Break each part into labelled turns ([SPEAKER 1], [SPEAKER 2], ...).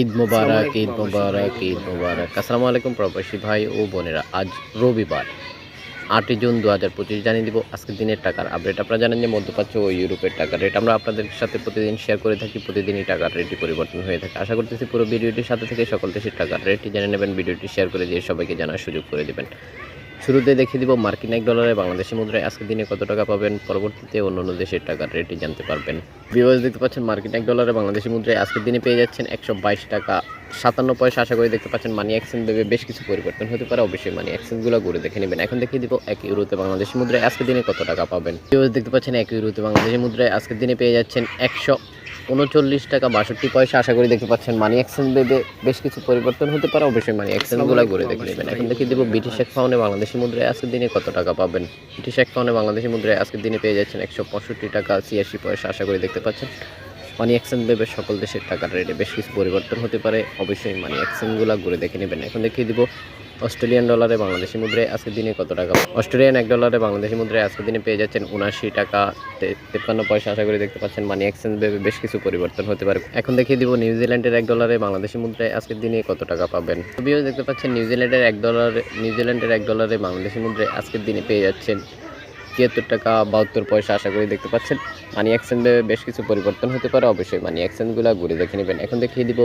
[SPEAKER 1] ঈদ মোবারক ঈদ মোবারক ঈদ মোবারক। আসসালামু আলাইকুম প্রবাসী ভাই ও বোনেরা। আজ রবিবার আটই জুন দু হাজার পঁচিশ জানিয়ে দিব আজকের দিনের টাকার আপডেট। আপনারা জানেন যে মধ্যপ্রাচ্য ও ইউরোপের টাকার রেট আমরা আপনাদের সাথে প্রতিদিন শেয়ার করে থাকি। প্রতিদিনই টাকার রেটটি পরিবর্তন হয়ে থাকে। আশা করতেছি পুরো ভিডিওটির সাথে থেকে সকল দেশের টাকার রেটটি জেনে নেবেন। ভিডিওটি শেয়ার করে দিয়ে সবাইকে জানার সুযোগ করে দেবেন। শুরুতে দেখিয়ে দিব মার্কিন এক ডলারে বাংলাদেশি মুদ্রায় আজকের দিনে কত টাকা পাবেন? পরবর্তীতে অন্য অন্য দেশের টাকার রেটটি জানতে পারবেন। ভিউয়ার্স দেখতে পাচ্ছেন মার্কিন এক ডলারে বাংলাদেশি মুদ্রায় আজকের দিনে পেয়ে যাচ্ছেন একশো বাইশ টাকা। সাতান্ন পয়সা আশা করে দেখতে পাচ্ছেন মানি এক্সচেঞ্জ ভেবে বেশ কিছু পরিবর্তন হতে পারে। অবশ্যই মানি এক্সচেঞ্জগুলো ঘুরে দেখে নেবেন। এখন দেখিয়ে দিব এক ইউরোতে বাংলাদেশি মুদ্রায় আজকের দিনে কত টাকা পাবেন। দেখতে পাচ্ছেন এক ইউরোতে বাংলাদেশি মুদ্রায় আজকের দিনে পেয়ে যাচ্ছেন একশো উনচল্লিশ টাকা বাষট্টি পয়সা। আশা করি দেখতে পাচ্ছেন মানি এক্সচেঞ্জ ভেবে বেশ কিছু পরিবর্তন হতে পারে। অবশ্যই মানি এক্সচেঞ্জগুলো ঘুরে দেখে নেবেন। এখন দেখিয়ে দিব ব্রিটিশ এক পাউন্ডে বাংলাদেশি মুদ্রায় আজকের দিনে কত টাকা পাবেন। ব্রিটিশ এক পাউন্ডে বাংলাদেশি মুদ্রায় আজকের দিনে পেয়ে যাচ্ছেন একশো পঁয়ষট্টি টাকা ছিয়াশি পয়সা। আশা করি দেখতে পাচ্ছেন মানি এক্সচেঞ্জ দেবে সকল দেশের টাকার রেটে বেশ কিছু পরিবর্তন হতে পারে। অবশ্যই মানি এক্সচেঞ্জগুলো ঘুরে দেখে নেবেন। এখন দেখিয়ে দিব অস্ট্রেলিয়ান ডলারে বাংলাদেশি মুদ্রায় আজকের দিনে কত টাকা। অস্ট্রেলিয়ান এক ডলারে বাংলাদেশি মুদ্রায় আজকের দিনে পেয়ে যাচ্ছেন উনাশি টাকা। তেপ্পান্ন পয়সা আশা করি দেখতে পাচ্ছেন মানি এক্সচেঞ্জ ভেবে বেশ কিছু পরিবর্তন হতে পারে। এখন দেখিয়ে দিব নিউজিল্যান্ডের এক ডলারে বাংলাদেশি মুদ্রায় আজকের দিনে কত টাকা পাবেন। তবেও দেখতে পাচ্ছেন নিউজিল্যান্ডের এক ডলারে নিউজিল্যান্ডের এক ডলারে বাংলাদেশি মুদ্রায় আজকের দিনে পেয়ে যাচ্ছেন তিয়াত্তর টাকা বাহাত্তর পয়সা আশা করি দেখতে পাচ্ছেন। মানি এক্সচেঞ্জে বেশ কিছু পরিবর্তন হতে পারে অবশ্যই মানি এক্সচেঞ্জগুলো ঘুরে দেখে নেবেন। এখন দেখিয়ে দিব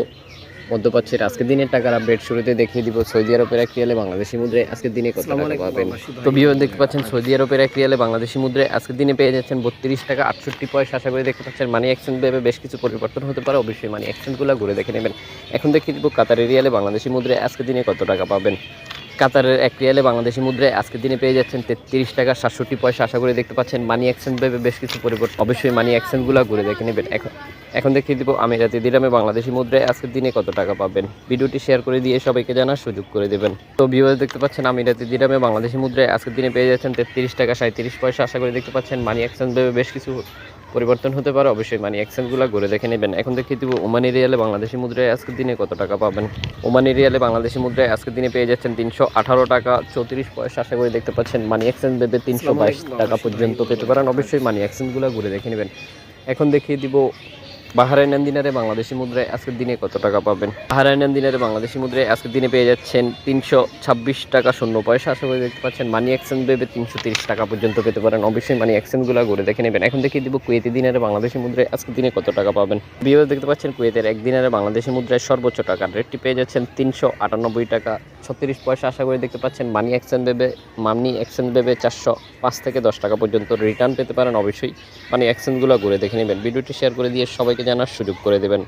[SPEAKER 1] মধ্যপ্রাচ্যের আজকের দিনের টাকার আপডেট শুরুতে দেখিয়ে দিব সৌদি আরবের এক রিয়ালে বাংলাদেশি মুদ্রায় আজকের দিনে কত টাকা পাবেন। তো বিও দেখতে পাচ্ছেন সৌদি আরবের এক রিয়ালে বাংলাদেশি মুদ্রায় আজকের দিনে পেয়ে যাচ্ছেন বত্রিশ টাকা আটষট্টি পয়সা আশা করি দেখতে পাচ্ছেন। মানি এক্সচেঞ্জ ভেবে বেশ কিছু পরিবর্তন হতে পারে অবশ্যই মানি এক্সচেঞ্জগুলো ঘুরে দেখে নেবেন। এখন দেখিয়ে দিব কাতারের রিয়ালে বাংলাদেশি মুদ্রায় আজকের দিনে কত টাকা পাবেন। কাতারের এক রিয়ালে বাংলাদেশি মুদ্রায় আজকের দিনে পেয়ে যাচ্ছেন তেত্রিশ টাকা সাতষট্টি পয়সা। আশা করে দেখতে পাচ্ছেন মানি এক্সচেঞ্জ ভেবে বেশ কিছু পরিবর্তন। অবশ্যই মানি এক্সচেঞ্জগুলো ঘুরে দেখে নেবেন। এখন এখন দেখিয়ে দিব আমিরাতি দিরামে বাংলাদেশি মুদ্রায় আজকের দিনে কত টাকা পাবেন। ভিডিওটি শেয়ার করে দিয়ে সবাইকে জানার সুযোগ করে দেবেন। তো ভিউয়ার্স দেখতে পাচ্ছেন আমিরাতি দিরামে বাংলাদেশি মুদ্রায় আজকের দিনে পেয়ে যাচ্ছেন তেত্রিশ টাকা সাঁত্রিশ পয়সা। আশা করে দেখতে পাচ্ছেন মানি এক্সচেঞ্জ ভেবে বেশ কিছু পরিবর্তন হতে পারে, অবশ্যই মানে এক্সচেঞ্জগুলো ঘুরে দেখে নেবেন। এখন দেখে দিব ওমানি রিয়ালে বাংলাদেশি মুদ্রায় আজকের দিনে কত টাকা পাবেন? ওমানি রিয়ালে বাংলাদেশি মুদ্রায় আজকের দিনে পেয়ে যাচ্ছেন তিনশো আঠারো টাকা, চৌত্রিশ পয়সা আশা করে দেখতে পাচ্ছেন। মানি এক্সচেঞ্জ দেবে তিনশো বাইশ টাকা পর্যন্ত পেতে পারেন। অবশ্যই মানি এক্সচেঞ্জগুলো ঘুরে দেখে নেবেন। এখন দেখিয়ে দিব বাহারাইনান দিনারে বাংলাদেশি মুদ্রায় আজকের দিনে কত টাকা পাবেন? বাহারাইনান দিনারে বাংলাদেশি মুদ্রায় আজকের দিনে পেয়ে যাচ্ছেন তিনশো ছাব্বিশ টাকা শূন্য পয়সা। আশা করে দেখতে পাচ্ছেন মানি এক্সচেঞ্জ ভেবে তিনশো তিরিশ টাকা পর্যন্ত পেতে পারেন। অবশ্যই মানি এক্সচেঞ্জগুলো ঘুরে দেখে নেবেন। এখন দেখিয়ে দিব কুয়েতি দিনারে বাংলাদেশি মুদ্রায় আজকের দিনে কত টাকা পাবেন। বিয়ে দেখতে পাচ্ছেন কুয়েতের এক দিনারে বাংলাদেশি মুদ্রায় সর্বোচ্চ টাকার রেটটি পেয়ে যাচ্ছেন তিনশো আটানব্বই টাকা ছত্রিশ পয়সা। আশা করে দেখতে পাচ্ছেন মানি এক্সচেঞ্জ ভেবে মানি এক্সচেঞ্জ ভেবে চারশো পাঁচ থেকে দশ টাকা পর্যন্ত রিটার্ন পেতে পারেন। অবশ্যই মানি এক্সচেঞ্জগুলো ঘুরে দেখে নেবেন। ভিডিওটি শেয়ার করে দিয়ে জানার সুযোগ করে দেবেন।